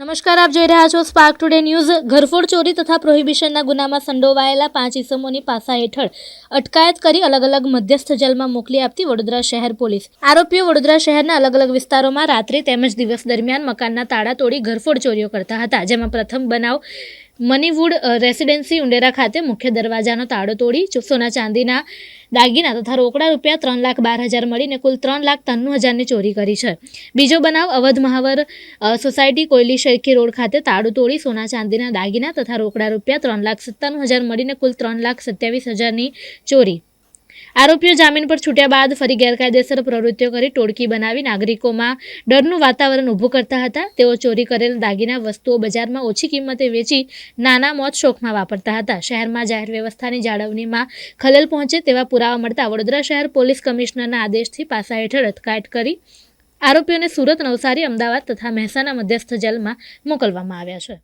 નમસ્કાર, આપ જોઈ રહ્યા છો સ્પાર્ક ટુડે ન્યૂઝ ઘરફોડ ચોરી તથા પ્રોહિબિશનના ગુનામાં સંડોવાયેલા પાંચ ઇસમોની પાસા હેઠળ અટકાયત કરી અલગ અલગ મધ્યસ્થ જેલમાં મોકલી આપતી વડોદરા શહેર પોલીસ. આરોપીઓ વડોદરા શહેરના અલગ અલગ વિસ્તારોમાં રાત્રે તેમજ દિવસ દરમિયાન મકાનના તાળા તોડી ઘરફોડ ચોરીઓ કરતા હતા, જેમાં પ્રથમ બનાવ મનીવુડ રેસિડેન્સી ઉંડેરા ખાતે મુખ્ય દરવાજાનો તાળો તોડી સોના ચાંદીના દાગીના તથા રોકડા રૂપિયા ત્રણ લાખ બાર હજાર મળીને કુલ ત્રણ લાખ ત્રાણું હજારની ચોરી કરી છે. બીજો બનાવ, અવધ મહાવર સોસાયટી કોયલી શેખી રોડ ખાતે તાળું તોડી સોના ચાંદીના દાગીના તથા રોકડા રૂપિયા ત્રણ લાખ સત્તાણું હજાર મળીને કુલ ત્રણ લાખ સત્યાવીસ હજારની ચોરી. આરોપીઓ જામીન પર છૂટ્યા બાદ ફરી ગેરકાયદેસર પ્રવૃત્તિઓ કરી ટોળકી બનાવી નાગરિકોમાં ડરનું વાતાવરણ ઊભું કરતા હતા. તેઓ ચોરી કરેલ દાગીના વસ્તુઓ બજારમાં ઓછી કિંમતે વેચી નાના મોત શોખમાં વાપરતા હતા. શહેરમાં જાહેર વ્યવસ્થાની જાળવણીમાં ખલેલ પહોંચે તેવા પુરાવા મળતા વડોદરા શહેર પોલીસ કમિશનરના આદેશથી પાસા હેઠળ અટકાયત કરી આરોપીઓને સુરત નવસારી, અમદાવાદ તથા મહેસાણા મધ્યસ્થ જેલમાં મોકલવામાં આવ્યા છે.